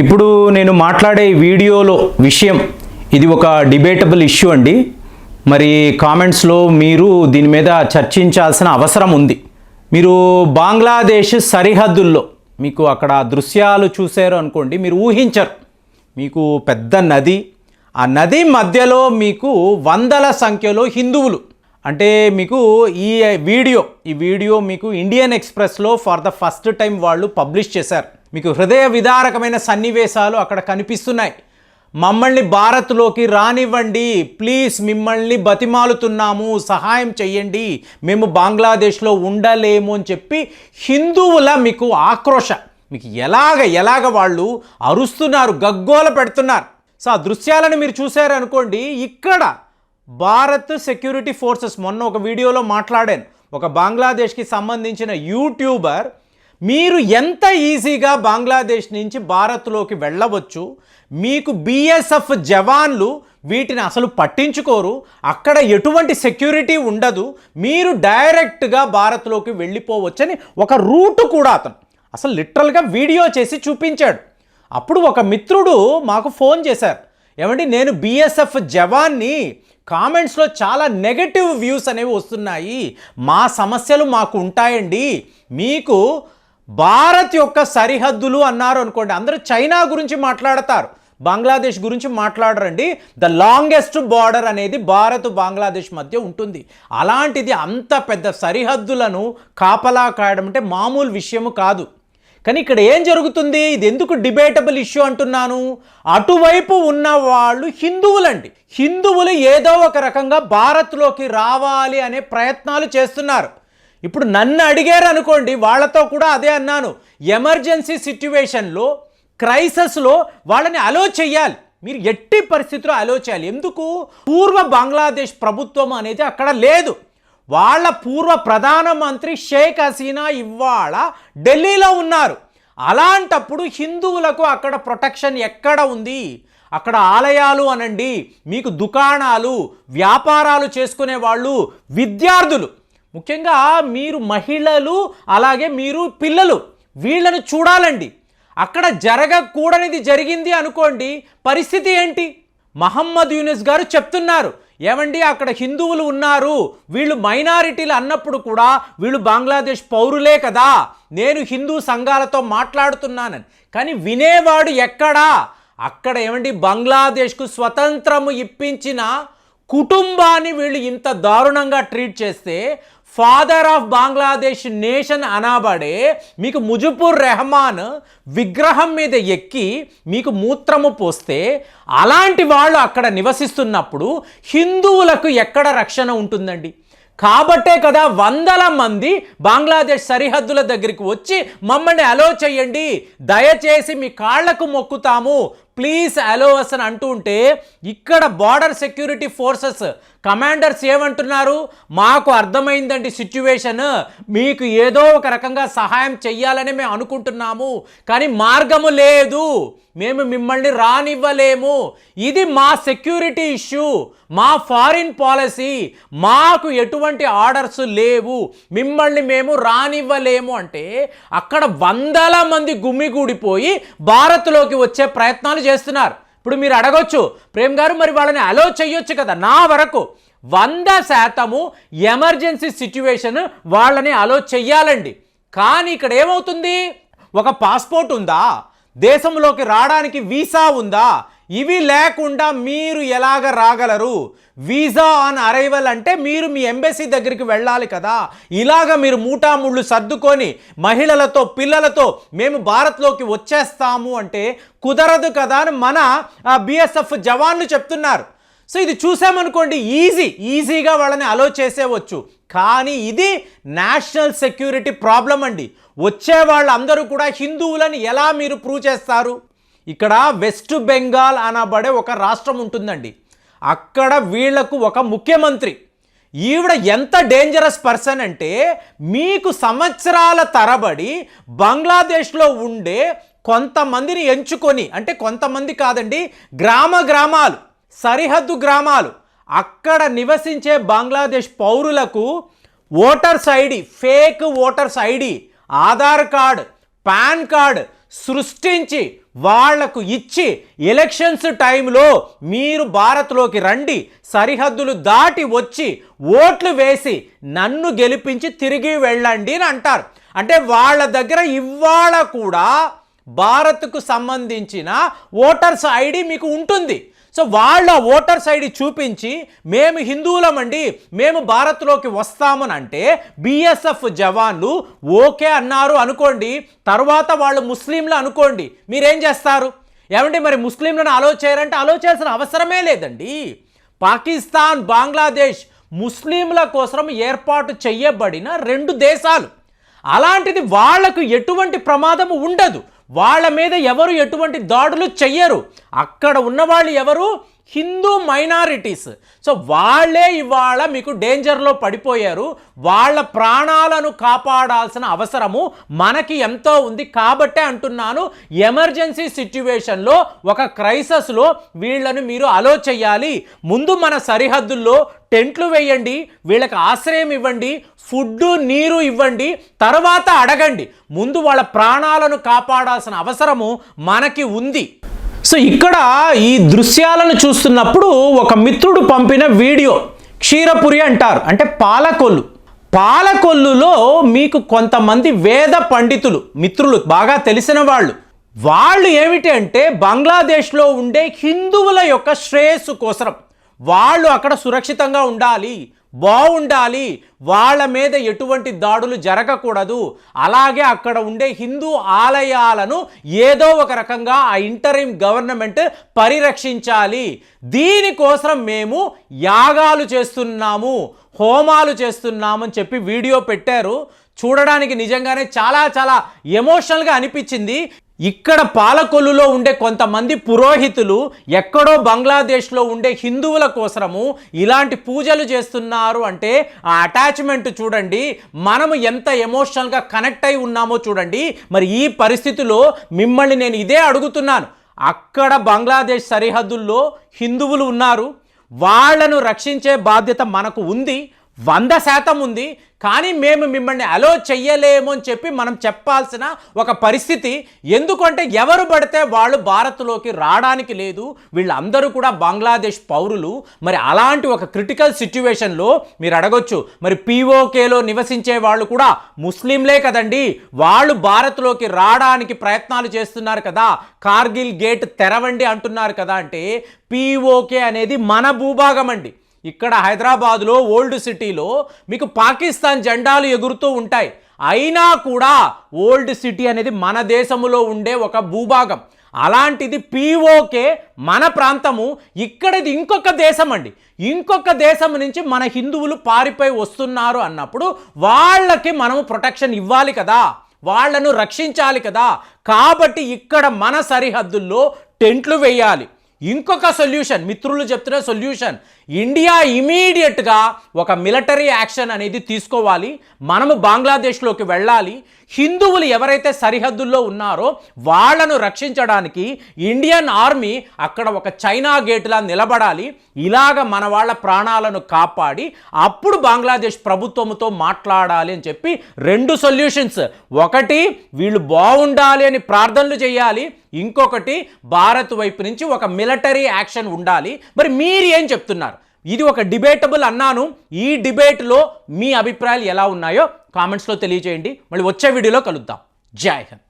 ఇప్పుడు నేను మాట్లాడే వీడియోలో విషయం ఇది ఒక డిబేటబుల్ ఇష్యూ అండి. మరి కామెంట్స్లో మీరు దీని మీద చర్చించాల్సిన అవసరం ఉంది. మీరు బంగ్లాదేశ్ సరిహద్దుల్లో మీకు అక్కడ దృశ్యాలు చూశారు అనుకోండి మీరు ఊహించరు. మీకు పెద్ద నది ఆ నది మధ్యలో మీకు వందల సంఖ్యలో హిందువులు. అంటే మీకు ఈ వీడియో ఈ వీడియో మీకు ఇండియన్ ఎక్స్ప్రెస్లో ఫర్ ద ఫస్ట్ టైం వాళ్ళు పబ్లిష్ చేశారు. మీకు హృదయ విదారకమైన సన్నివేశాలు అక్కడ కనిపిస్తున్నాయి. మమ్మల్ని భారత్లోకి రానివ్వండి. ప్లీజ్ మిమ్మల్ని బతిమాలుతున్నాము. సహాయం చెయ్యండి. మేము బంగ్లాదేశ్లో ఉండలేము అని చెప్పి హిందువుల మీకు ఆక్రోష మీకు ఎలాగ ఎలాగ వాళ్ళు అరుస్తున్నారు గగ్గోల పెడుతున్నారు. సో ఆ దృశ్యాలను మీరు చూశారు అనుకోండి ఇక్కడ భారత్ సెక్యూరిటీ ఫోర్సెస్ మొన్న ఒక వీడియోలో మాట్లాడాను. ఒక బంగ్లాదేశ్కి సంబంధించిన యూట్యూబర్ మీరు ఎంత ఈజీగా బంగ్లాదేశ్ నుంచి భారత్లోకి వెళ్ళవచ్చు మీకు బీఎస్ఎఫ్ జవాన్లు వీటిని అసలు పట్టించుకోరు అక్కడ ఎటువంటి సెక్యూరిటీ ఉండదు మీరు డైరెక్ట్గా భారత్లోకి వెళ్ళిపోవచ్చని ఒక రూటు కూడా అతను అసలు లిటరల్గా వీడియో చేసి చూపించాడు. అప్పుడు ఒక మిత్రుడు మాకు ఫోన్ చేశారు. ఏమండి నేను బీఎస్ఎఫ్ జవాన్ని కామెంట్స్లో చాలా నెగటివ్ వ్యూస్ అనేవి వస్తున్నాయి మా సమస్యలు మాకు ఉంటాయండి మీకు భారత్ యొక్క సరిహద్దులు అన్నారు అనుకోండి. అందరూ చైనా గురించి మాట్లాడతారు. బంగ్లాదేశ్ గురించి మాట్లాడరండి. ద లాంగెస్ట్ బార్డర్ అనేది భారత్ బంగ్లాదేశ్ మధ్య ఉంటుంది. అలాంటిది అంత పెద్ద సరిహద్దులను కాపలా కాయడం అంటే మామూలు విషయము కాదు. కానీ ఇక్కడ ఏం జరుగుతుంది? ఇది ఎందుకు డిబేటబుల్ ఇష్యూ అంటున్నాను? అటువైపు ఉన్న వాళ్ళు హిందువులండి. హిందువులు ఏదో ఒక రకంగా భారత్లోకి రావాలి అనే ప్రయత్నాలు చేస్తున్నారు. ఇప్పుడు నన్ను అడిగారు అనుకోండి వాళ్ళతో కూడా అదే అన్నాను. ఎమర్జెన్సీ సిట్యువేషన్లో క్రైసిస్లో వాళ్ళని అలో చేయాలి మీరు ఎట్టి పరిస్థితిలో అలో చేయాలి. ఎందుకు? పూర్వ బంగ్లాదేశ్ ప్రభుత్వం అనేది అక్కడ లేదు. వాళ్ళ పూర్వ ప్రధానమంత్రి షేక్ హసీనా ఇవాళ ఢిల్లీలో ఉన్నారు. అలాంటప్పుడు హిందువులకు అక్కడ ప్రొటెక్షన్ ఎక్కడ ఉంది? అక్కడ ఆలయాలు అనండి. మీకు దుకాణాలు వ్యాపారాలు చేసుకునే వాళ్ళు విద్యార్థులు. ముఖ్యంగా మీరు మహిళలు అలాగే మీరు పిల్లలు వీళ్ళను చూడాలండి. అక్కడ జరగకూడనిది జరిగింది అనుకోండి పరిస్థితి ఏంటి? మహమ్మద్ యూనిస్ గారు చెప్తున్నారు ఏమండి అక్కడ హిందువులు ఉన్నారు వీళ్ళు మైనారిటీలు అన్నప్పుడు కూడా వీళ్ళు బంగ్లాదేశ్ పౌరులే కదా నేను హిందూ సంఘాలతో మాట్లాడుతున్నానని. కానీ వినేవాడు ఎక్కడా? అక్కడ ఏమండి బంగ్లాదేశ్కు స్వతంత్రము ఇప్పించిన కుటుంబాన్ని వీళ్ళు ఇంత దారుణంగా ట్రీట్ చేస్తే ఫాదర్ ఆఫ్ బంగ్లాదేశ్ నేషన్ అనబడే మీకు ముజుబుర్ రెహమాన్ విగ్రహం మీద ఎక్కి మీకు మూత్రము పోస్తే అలాంటి వాళ్ళు అక్కడ నివసిస్తున్నప్పుడు హిందువులకు ఎక్కడ రక్షణ ఉంటుందండి? కాబట్టే కదా వందల మంది బంగ్లాదేశ్ సరిహద్దుల దగ్గరికి వచ్చి మమ్మల్ని అలో చేయండి. దయచేసి మీ కాళ్ళకు మొక్కుతాము. ప్లీజ్ అలోవస్ అని అంటూ ఉంటే ఇక్కడ బార్డర్ సెక్యూరిటీ ఫోర్సెస్ కమాండర్స్ ఏమంటున్నారు? మాకు అర్థమైందండి సిచ్యువేషన్ మీకు ఏదో ఒక రకంగా సహాయం చెయ్యాలని మేము అనుకుంటున్నాము కానీ మార్గము లేదు. మేము మిమ్మల్ని రానివ్వలేము. ఇది మా సెక్యూరిటీ ఇష్యూ మా ఫారిన్ పాలసీ మాకు ఎటువంటి ఆర్డర్స్ లేవు. మిమ్మల్ని మేము రానివ్వలేము అంటే అక్కడ వందల మంది గుమ్మిగూడిపోయి భారత్లోకి వచ్చే ప్రయత్నాలు చేస్తున్నారు. ఇప్పుడు మీరు అడగొచ్చు ప్రేమ్ గారు మరి వాళ్ళని అలో చేయొచ్చు కదా? నా వరకు వంద శాతము ఎమర్జెన్సీ సిచ్యువేషన్ వాళ్ళని అలో చెయ్యాలండి. కానీ ఇక్కడ ఏమవుతుంది? ఒక పాస్పోర్ట్ ఉందా? దేశంలోకి రావడానికి వీసా ఉందా? ఇవి లేకుండా మీరు ఎలాగ రాగలరు? వీసా ఆన్ అరైవల్ అంటే మీరు మీ ఎంబసీ దగ్గరికి వెళ్ళాలి కదా. ఇలాగ మీరు మూటాముళ్ళు సర్దుకొని మహిళలతో పిల్లలతో మేము భారత్లోకి వచ్చేస్తాము అంటే కుదరదు కదా అని మన బిఎస్ఎఫ్ జవాన్లు చెప్తున్నారు. సో ఇది చూసామనుకోండి ఈజీ ఈజీగా వాళ్ళని అలో చేసేవచ్చు. కానీ ఇది నేషనల్ సెక్యూరిటీ ప్రాబ్లం అండి. వచ్చే వాళ్ళందరూ కూడా హిందువులని ఎలా మీరు ప్రూవ్ చేస్తారు? ఇక్కడ వెస్ట్ బెంగాల్ అనబడే ఒక రాష్ట్రం ఉంటుందండి. అక్కడ వీళ్ళకు ఒక ముఖ్యమంత్రి. ఈవిడ ఎంత డేంజరస్ పర్సన్ అంటే మీకు సంవత్సరాల తరబడి బంగ్లాదేశ్లో ఉండే కొంతమందిని ఎంచుకొని అంటే కొంతమంది కాదండి గ్రామ గ్రామాలు సరిహద్దు గ్రామాలు అక్కడ నివసించే బంగ్లాదేశ్ పౌరులకు voters ID fake voters ID Aadhaar card PAN card సృష్టించి వాళ్ళకు ఇచ్చి ఎలక్షన్స్ టైంలో మీరు భారత్లోకి రండి సరిహద్దులు దాటి వచ్చి ఓట్లు వేసి నన్ను గెలిపించి తిరిగి వెళ్ళండి అని అంటారు. అంటే వాళ్ళ దగ్గర ఇవాళ కూడా భారత్కు సంబంధించిన ఓటర్స్ ఐడి మీకు ఉంటుంది. సో వాళ్ళ ఓటర్స్ ఐడి చూపించి మేము హిందువులమండి మేము భారత్లోకి వస్తామని అంటే బిఎస్ఎఫ్ జవాన్లు ఓకే అన్నారు అనుకోండి తర్వాత వాళ్ళు ముస్లింలు అనుకోండి మీరేం చేస్తారు? ఏమంటే మరి ముస్లింలను అలో చేయాలంటే అలో చేయాల్సిన అవసరమే లేదండి. పాకిస్తాన్ బంగ్లాదేశ్ ముస్లింల కోసం ఏర్పాటు చేయబడిన రెండు దేశాలు. అలాంటిది వాళ్ళకు ఎటువంటి ప్రమాదము ఉండదు. వాళ్ళ మీద ఎవరు ఎటువంటి దాడులు చెయ్యరు? అక్కడ ఉన్నవాళ్ళు ఎవరు? హిందూ మైనారిటీస్. సో వాళ్ళే ఇవాళ మీకు డేంజర్లో పడిపోయారు. వాళ్ళ ప్రాణాలను కాపాడాల్సిన అవసరము మనకి ఎంతో ఉంది కాబట్టే అంటున్నాను. ఎమర్జెన్సీ సిచ్యువేషన్లో ఒక క్రైసస్లో వీళ్ళను మీరు అలో చెయ్యాలి. ముందు మన సరిహద్దుల్లో టెంట్లు వేయండి వీళ్ళకి ఆశ్రయం ఇవ్వండి ఫుడ్డు నీరు ఇవ్వండి తర్వాత అడగండి. ముందు వాళ్ళ ప్రాణాలను కాపాడాల్సిన అవసరము మనకి ఉంది. సో ఇక్కడ ఈ దృశ్యాలను చూస్తున్నప్పుడు ఒక మిత్రుడు పంపిన వీడియో క్షీరపురి అంటారు అంటే పాలకొల్లు. పాలకొల్లులో మీకు కొంతమంది వేద పండితులు మిత్రులు బాగా తెలిసిన వాళ్ళు. వాళ్ళు ఏమిటి అంటే బంగ్లాదేశ్లో ఉండే హిందువుల యొక్క శ్రేయస్సు కోసరం. వాళ్ళు అక్కడ సురక్షితంగా ఉండాలి బాగుండాలి వాళ్ళ మీద ఎటువంటి దాడులు జరగకూడదు. అలాగే అక్కడ ఉండే హిందూ ఆలయాలను ఏదో ఒక రకంగా ఆ ఇంటరిం గవర్నమెంట్ పరిరక్షించాలి. దీనికోసం మేము యాగాలు చేస్తున్నాము హోమాలు చేస్తున్నామని చెప్పి వీడియో పెట్టారు. చూడడానికి నిజంగానే చాలా చాలా ఎమోషనల్గా అనిపించింది. ఇక్కడ పాలకొల్లులో ఉండే కొంతమంది పురోహితులు ఎక్కడో బంగ్లాదేశ్లో ఉండే హిందువుల కోసము ఇలాంటి పూజలు చేస్తున్నారు అంటే ఆ అటాచ్మెంట్ చూడండి మనము ఎంత ఎమోషనల్గా కనెక్ట్ అయి ఉన్నామో చూడండి. మరి ఈ పరిస్థితిలో మిమ్మల్ని నేను ఇదే అడుగుతున్నాను. అక్కడ బంగ్లాదేశ్ సరిహద్దుల్లో హిందువులు ఉన్నారు. వాళ్ళను రక్షించే బాధ్యత మనకు ఉంది. వంద శాతం ఉంది కానీ మేము మిమ్మల్ని అలో చెయ్యలేము అని చెప్పి మనం చెప్పాల్సిన ఒక పరిస్థితి. ఎందుకంటే ఎవరు పడితే వాళ్ళు భారత్లోకి రావడానికి లేదు వీళ్ళందరూ కూడా బంగ్లాదేశ్ పౌరులు. మరి అలాంటి ఒక క్రిటికల్ సిచ్యువేషన్లో మీరు అడగొచ్చు మరి పీఓకేలో నివసించే వాళ్ళు కూడా ముస్లింలే కదండి. వాళ్ళు భారత్లోకి రావడానికి ప్రయత్నాలు చేస్తున్నారు కదా కార్గిల్ గేట్ తెరవండి అంటున్నారు కదా అంటే పీఓకే అనేది మన భూభాగం అండి. ఇక్కడ హైదరాబాద్లో ఓల్డ్ సిటీలో మీకు పాకిస్తాన్ జెండాలు ఎగురుతూ ఉంటాయి. అయినా కూడా ఓల్డ్ సిటీ అనేది మన దేశంలో ఉండే ఒక భూభాగం. అలాంటిది పీఓకే మన ప్రాంతము ఇక్కడది ఇంకొక దేశం అండి ఇంకొక దేశం నుంచి మన హిందువులు పారిపోయి వస్తున్నారు అన్నప్పుడు వాళ్ళకి మనము ప్రొటెక్షన్ ఇవ్వాలి కదా. వాళ్ళను రక్షించాలి కదా. కాబట్టి ఇక్కడ మన సరిహద్దుల్లో టెంట్లు వేయాలి. ఇంకొక సొల్యూషన్ మిత్రులు చెప్తున్న సొల్యూషన్. ఇండియా ఇమీడియట్గా ఒక మిలిటరీ యాక్షన్ అనేది తీసుకోవాలి. మనము బంగ్లాదేశ్లోకి వెళ్ళాలి. హిందువులు ఎవరైతే సరిహద్దుల్లో ఉన్నారో వాళ్ళను రక్షించడానికి ఇండియన్ ఆర్మీ అక్కడ ఒక చైనా గేట్లా నిలబడాలి. ఇలాగ మన వాళ్ళ ప్రాణాలను కాపాడి అప్పుడు బంగ్లాదేశ్ ప్రభుత్వంతో మాట్లాడాలి అని చెప్పి రెండు సొల్యూషన్స్. ఒకటి వీళ్ళు బాగుండాలి అని ప్రార్థనలు చేయాలి. ఇంకొకటి భారత్ వైపు నుంచి ఒక మిలిటరీ యాక్షన్ ఉండాలి. మరి మీరు ఏం చెప్తున్నారు? ఇది ఒక డిబేటబుల్ అన్నాను. ఈ డిబేట్లో మీ అభిప్రాయాలు ఎలా ఉన్నాయో కామెంట్స్లో తెలియజేయండి. మళ్ళీ వచ్చే వీడియోలో కలుద్దాం. జై హింద్.